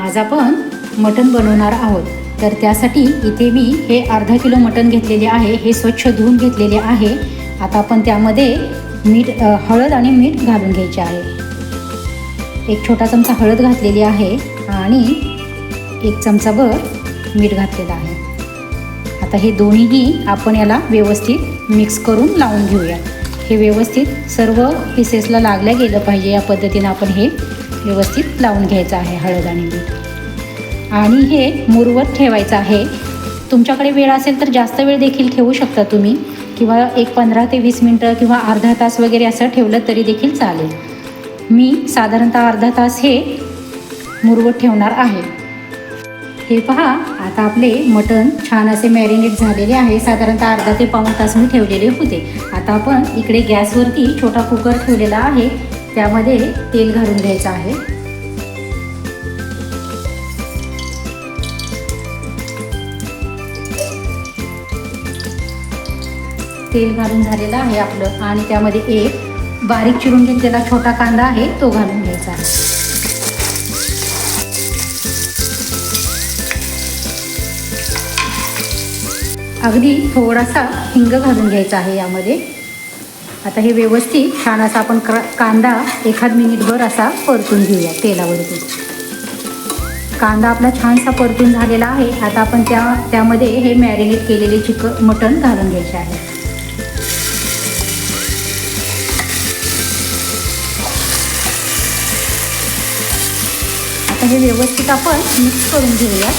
आज आपण मटण बनवणार आहोत. तर त्यासाठी इथे मी हे अर्धा किलो मटण घेतलेले आहे. हे स्वच्छ धुवून घेतलेले आहे. आता आपण त्यामध्ये मीठ हळद आणि मीठ घालून घ्यायचे आहे. एक छोटा चमचा हळद घातलेली आहे आणि एक चमचाभर मीठ घातलेलं आहे. आता हे दोन्हीही आपण याला व्यवस्थित मिक्स करून लावून घेऊया. हे व्यवस्थित सर्व पीसेसला लागल्या गेलं पाहिजे या पद्धतीनं आपण हे व्यवस्थित लावून घ्यायचं आहे हळद आणि मीठ. आणि हे मुरवत ठेवायचं आहे. तुमच्याकडे वेळ असेल तर जास्त वेळ देखील ठेवू शकता तुम्ही. किंवा एक पंधरा ते वीस मिनटं किंवा अर्धा तास वगैरे असं ठेवलं तरी देखील चालेल. मी साधारणतः अर्धा तास हे मुरवत ठेवणार आहे. हे पहा आता आपले मटण छान असे मॅरिनेट झालेले आहे. साधारणतः अर्धा ते पाऊण तास मी ठेवलेले होते. आता आपण इकडे गॅसवरती छोटा कुकर ठेवलेला आहे. त्यामध्ये तेल घालून घ्यायचं आहे. तेल घालून झालेलं आहे आपलं आणि त्यामध्ये एक बारीक चिरून घेतलेला छोटा कांदा आहे तो घालून घ्यायचा आहे. अगदी थोडासा हिंग घालून घ्यायचा आहे यामध्ये. आता हे व्यवस्थित छान असा आपण क्र कांदा एखाद मिनिटभर असा परतून घेऊया तेलावरती. कांदा आपला छानसा परतून झालेला आहे. आता आपण त्या त्यामध्ये हे मॅरिनेट केलेले चिकन मटण घालून घ्यायचे आहे. आता हे व्यवस्थित आपण मिक्स करून घेऊया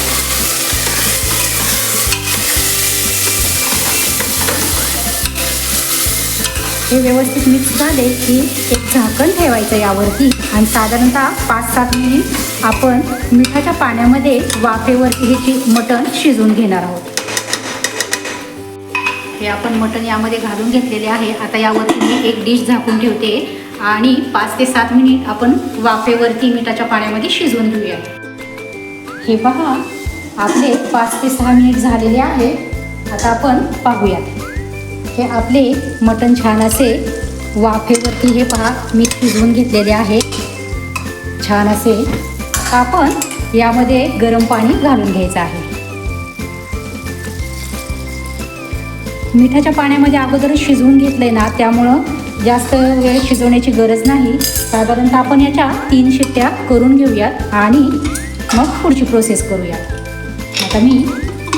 हे व्यवस्थित मिक्स झाले की एक झाकण ठेवायचं यावरती. आणि साधारणतः पाच सात मिनिट आपण मिठाच्या पाण्यामध्ये वाफेवरती हे मटण शिजवून घेणार आहोत. हे आपण मटण यामध्ये घालून घेतलेले आहे. आता यावरती मी एक डिश झाकून ठेवते. आणि पाच ते सात मिनिट आपण वाफेवरती मिठाच्या पाण्यामध्ये शिजवून घेऊया. हे पहा आपले पाच ते सहा मिनिट झालेले आहे. आता आपण पाहूयात. हे आपले मटण छान असे वाफेवरती हे पहा मी शिजवून घेतलेले आहे. छान असे आपण यामध्ये गरम पाणी घालून घ्यायचं आहे. मिठाच्या पाण्यामध्ये अगोदरच शिजवून घेतलंय ना त्यामुळं जास्त वेळ शिजवण्याची गरज नाही. साधारणतः आपण याच्या तीन शिट्ट्या करून घेऊयात आणि मग पुढची प्रोसेस करूयात. आता मी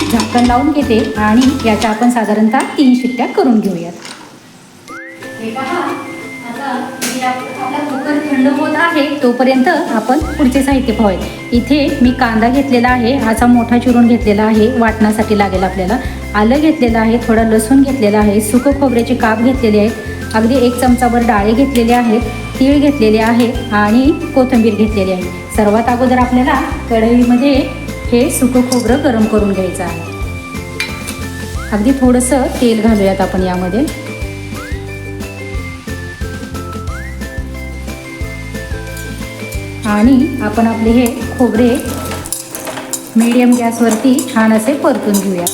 झाकण लावून घेते आणि याच्या आपण साधारणतः तीन शिट्ट्या करून घेऊयात. हे पहा आता आपला कुकर थंड होत आहे तोपर्यंत आपण पुढचे साहित्य पाहूया इथे मी कांदा घेतलेला आहे हाचा मोठा चिरून घेतलेला आहे वाटण्यासाठी लागेल आपल्याला. आलं घेतलेलं आहे थोडं लसूण घेतलेलं आहे सुकं खोबऱ्याचे काप घेतलेले आहेत अगदी एक चमचाभर डाळे घेतलेले आहेत तीळ घेतलेले आहे आणि कोथिंबीर घेतलेली आहे. सर्वात अगोदर आपल्याला कढईमध्ये हे सुकं खोबरं गरम करून घ्यायचं आहे. अगदी थोडंसं तेल घालूयात आपण यामध्ये. आणि आपण आपले हे खोबरे मीडियम गॅसवरती छान असे परतून घेऊया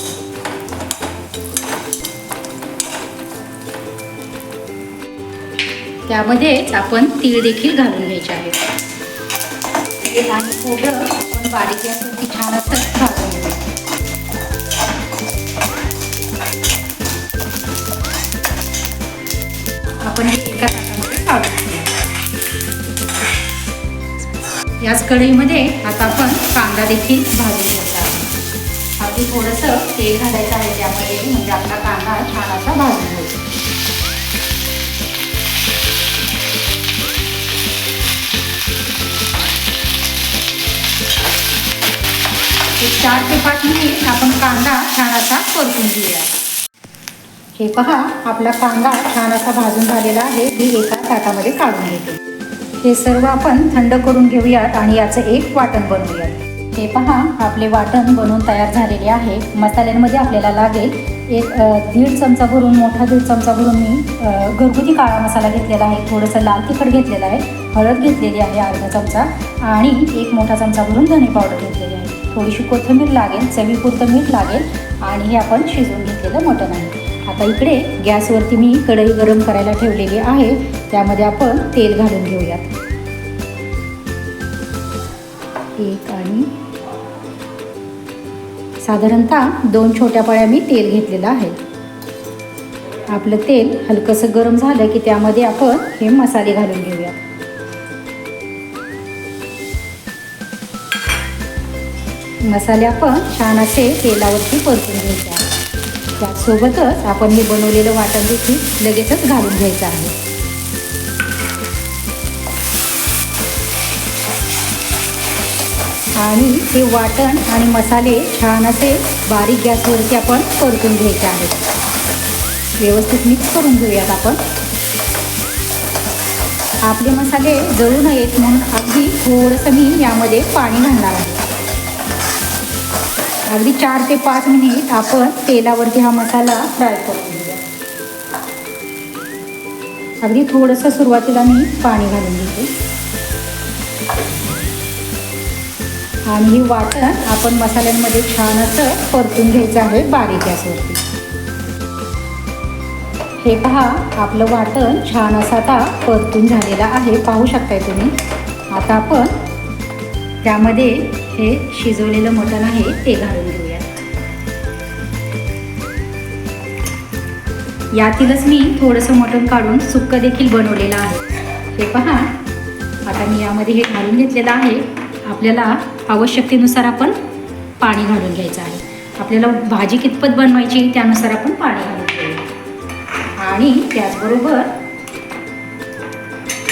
त्यामध्येच आपण तीळ देखील घालून घ्यायचे आहेत खोबरं बारीक बारीक गॅसवरती छान असं भाजून आपण हे एका ताटामध्ये काढून याच कढईमध्ये आता आपण कांदा देखील भाजून घ्यायचा आहे. अगदी थोडंसं तेल घालायचं आहे त्यामध्ये म्हणजे आपला कांदा छान असा भाजून चार ते पाच मिनिट आपण कांदा छान असा परतून घेऊया. हे पहा आपला कांदा छान असा भाजून झालेला आहे. मी एका ताटामध्ये काढून घेते. हे सर्व आपण थंड करून घेऊयात आणि याचं एक वाटण बनवूयात. हे पहा आपले वाटण बनवून तयार झालेले आहे. मसाल्यांमध्ये आपल्याला लागेल एक दीड चमचा भरून मोठा दीड चमचा भरून मी घरगुती काळा मसाला घेतलेला आहे. थोडंसं लाल तिखट घेतलेलं आहे. हळद घेतलेली आहे अर्धा चमचा आणि एक मोठा चमचा भरून धने पावडर घेतलेला आहे. थोडीशी कोथिंबीर लागेल चवीपुरतं मीठ लागेल आणि हे आपण शिजवून घेतलेलं मटण आहे. आता इकडे गॅसवरती मी कढई गरम करायला ठेवलेली आहे. त्यामध्ये आपण तेल घालून घेऊयात. एक आणि साधारणतः दोन छोट्या पळ्या मी तेल घेतलेलं आहे. आपलं तेल हलकंसं गरम झालं की त्यामध्ये आपण हे मसाले घालून घेऊयात. मसाले आपण छान असे तेलावरती परतून घ्यायचे आहे त्यासोबतच आपण हे बनवलेलं वाटण देखील लगेचच घालून घ्यायचं आहे. आणि हे वाटण आणि मसाले छान असे बारीक गॅसवरती आपण परतून घ्यायचे आहेत. व्यवस्थित मिक्स करून घेऊयात आपण. आपले मसाले जळू नयेत म्हणून अगदी थोडंसं मी यामध्ये पाणी घालणार आहे. अगदी चार ते पाच मिनिट आपण तेलावरती हा मसाला फ्राय करून घेऊया अगदी थोडंसं सुरुवातीला मी पाणी घालून घेते. आणि हे वाटण आपण मसाल्यांमध्ये छान असं परतून घ्यायचं आहे बारीक गॅसवरती. हे पहा आपलं वाटण छान असं आता परतून झालेलं आहे. पाहू शकताय तुम्ही. आता आपण त्यामध्ये हे शिजवलेलं मटण आहे ते घालून घेऊया यातीलच मी थोडंसं मटण काढून सुक्क देखील बनवलेलं आहे. हे पहा आता मी यामध्ये हे घालून घेतलेलं आहे. आपल्याला आवश्यकतेनुसार आपण पाणी घालून घ्यायचं आहे. आपल्याला भाजी कितपत बनवायची त्यानुसार आपण पाणी घालून घेऊया. आणि त्याचबरोबर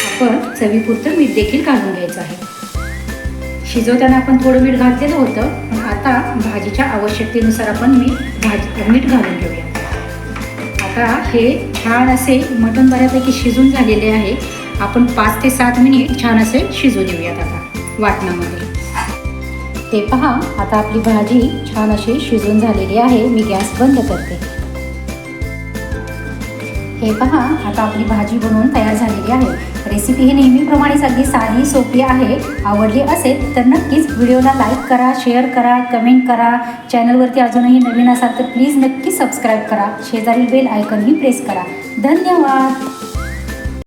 आपण चवीपुरतं मीठ देखील घालून घ्यायचं आहे. शिजवताना आपण थोडं मीठ घातलेलं होतं पण आता भाजीच्या आवश्यकतेनुसार आपण मी भाजी मीठ घालून घेऊया. आता हे छान असे मटण बऱ्यापैकी शिजून झालेले आहे. आपण पाच ते सात मिनिट छान असे शिजू देऊयात आता वाटणामध्ये. ते पहा आता आपली भाजी छान अशी शिजून झालेली आहे. मी गॅस बंद करते. हे पहा आता आपली भाजी बनवून तयार झालेली आहे. रेसिपी ही नेहमीप्रमाणेच अगदी साधी सोपी आहे. आवडली असेल तर नक्कीच व्हिडिओला लाईक करा शेअर करा कमेंट करा. चॅनलवरती अजूनही नवीन असाल तर प्लीज नक्की सबस्क्राईब करा. शेजारील बेल आयकनही प्रेस करा. धन्यवाद!